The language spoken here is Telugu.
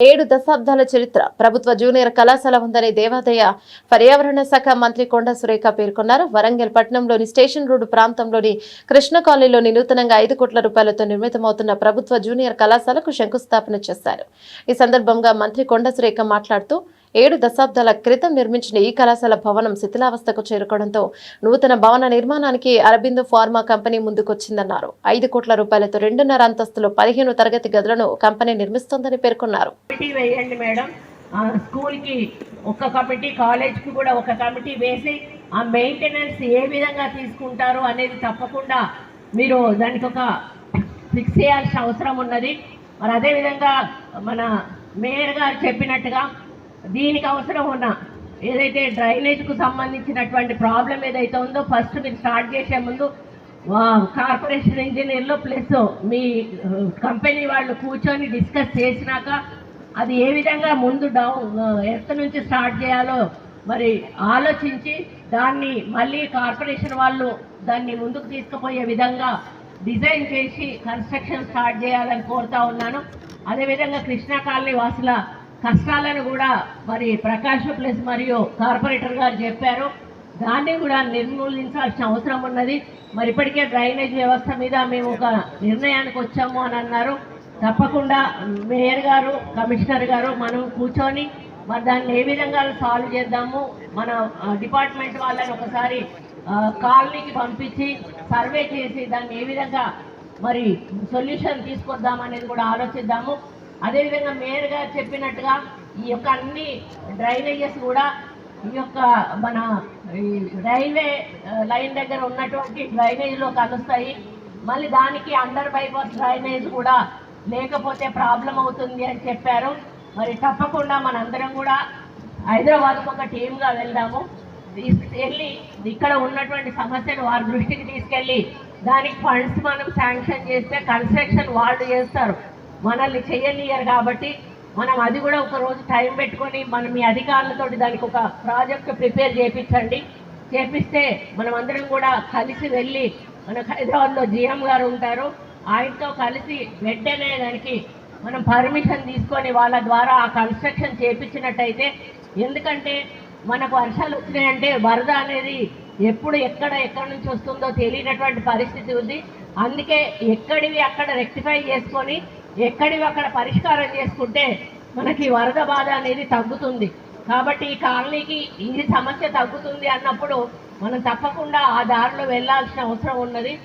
ఏడు దశాబ్దాల చరిత్ర. ప్రభుత్వ జూనియర్ కళాశాల ఉందని దేవాదాయ పర్యావరణ శాఖ మంత్రి కొండ సురేఖ పేర్కొన్నారు. వరంగల్ పట్టణంలోని స్టేషన్ రోడ్డు ప్రాంతంలోని కృష్ణ కాలనీలోని నూతనంగా ఐదు కోట్ల రూపాయలతో నిర్మితమవుతున్న ప్రభుత్వ జూనియర్ కళాశాలకు శంకుస్థాపన చేశారు. ఈ సందర్భంగా మంత్రి కొండ సురేఖ మాట్లాడుతూ ఏడు దశాబ్దాల క్రితం నిర్మించిన ఈ కళాశాల భవనం శిథిలావస్థకు చేరుకోవడంతో నూతన భవన నిర్మాణానికి అరబిందో ఫార్మా కంపెనీ ముందుకొచ్చిందన్నారు. ఐదు కోట్ల రూపాయలతో రెండున్నర అంతస్తులో పదిహేను తరగతి గదులను కంపెనీ నిర్మిస్తోందని పేర్కొన్నారు. కమిటీ వేయండి మేడం. ఆ స్కూల్కి ఒక కమిటీ కాలేజ్కి కూడా ఒక కమిటీ వేసి ఆ మెయింటెనెన్స్ ఏ విధంగా తీసుకుంటారు అనేది తప్పకుండా మీరు దానికి ఒక ఫిక్స్ చేయాల్సిన అవసరం ఉన్నది. మరి అదేవిధంగా మన మేయర్ గారు చెప్పినట్టుగా దీనికి అవసరం ఉన్న ఏదైతే డ్రైనేజ్కు సంబంధించినటువంటి ప్రాబ్లం ఏదైతే ఉందో ఫస్ట్ మీరు స్టార్ట్ చేసే ముందు వా- కార్పొరేషన్ ఇంజనీర్లు ప్లస్ మీ కంపెనీ వాళ్ళు కూర్చొని డిస్కస్ చేసినాక అది ఏ విధంగా ముందు డౌన్ ఎర్త్ నుంచి స్టార్ట్ చేయాలో మరి ఆలోచించి దాన్ని మళ్ళీ కార్పొరేషన్ వాళ్ళు దాన్ని ముందుకు తీసుకుపోయే విధంగా డిజైన్ చేసి కన్స్ట్రక్షన్ స్టార్ట్ చేయాలని కోరుతా ఉన్నాను. అదేవిధంగా కృష్ణా కాలనీ వాసుల కష్టాలను కూడా మరి ప్రకాష్ ప్లస్ మరియు కార్పొరేటర్ గారు చెప్పారు. దాన్ని కూడా నిర్మూలించాల్సిన అవసరం ఉన్నది. మరి ఇప్పటికే డ్రైనేజ్ వ్యవస్థ మీద మేము ఒక నిర్ణయానికి వచ్చాము అని అన్నారు. తప్పకుండా మేయర్ గారు కమిషనర్ గారు మనం కూర్చొని మరి దాన్ని ఏ విధంగా సాల్వ్ చేద్దాము మన డిపార్ట్మెంట్ వాళ్ళని ఒకసారి కాలనీకి పంపించి సర్వే చేసి దాన్ని ఏ విధంగా మరి సొల్యూషన్ తీసుకొద్దాం అనేది కూడా ఆలోచిద్దాము. అదేవిధంగా మేయర్ గారు చెప్పినట్టుగా ఈ యొక్క అన్ని డ్రైనేజెస్ కూడా ఈ యొక్క మన రైల్వే లైన్ దగ్గర ఉన్నటువంటి డ్రైనేజ్లో కలుస్తాయి. మళ్ళీ దానికి అండర్ బైపాస్ డ్రైనేజ్ కూడా లేకపోతే ప్రాబ్లం అవుతుంది అని చెప్పారు. మరి తప్పకుండా మనందరం కూడా హైదరాబాద్కు ఒక టీమ్గా వెళ్దాము. వెళ్ళి ఇక్కడ ఉన్నటువంటి సమస్యను వారి దృష్టికి తీసుకెళ్ళి దానికి ఫండ్స్ మనం శాంక్షన్ చేస్తే కన్స్ట్రక్షన్ వాళ్ళు చేస్తారు. మనల్ని చేయనియరు కాబట్టి మనం అది కూడా ఒక రోజు టైం పెట్టుకొని మనం మీ అధికారులతో దానికి ఒక ప్రాజెక్ట్ ప్రిపేర్ చేయించండి చేపిస్తే మనం అందరం కూడా కలిసి వెళ్ళి మన హైదరాబాద్లో జిఎం గారు ఉంటారు. ఆయనతో కలిసి వెంటనే దానికి మనం పర్మిషన్ తీసుకొని వాళ్ళ ద్వారా ఆ కన్స్ట్రక్షన్ చేపించినట్టయితే ఎందుకంటే మనకు వర్షాలు వచ్చినాయంటే వరద అనేది ఎప్పుడు ఎక్కడ ఎక్కడి నుంచి వస్తుందో తెలియనటువంటి పరిస్థితి ఉంది. అందుకే ఎక్కడివి అక్కడ రెక్టిఫై చేసుకొని ఎక్కడి అక్కడ పరిష్కారం చేసుకుంటే మనకి వరద బాధ అనేది తగ్గుతుంది. కాబట్టి ఈ కాలనీకి ఈ సమస్య తగ్గుతుంది అన్నప్పుడు మనం తప్పకుండా ఆ దారిలో వెళ్ళాల్సిన అవసరం ఉన్నది.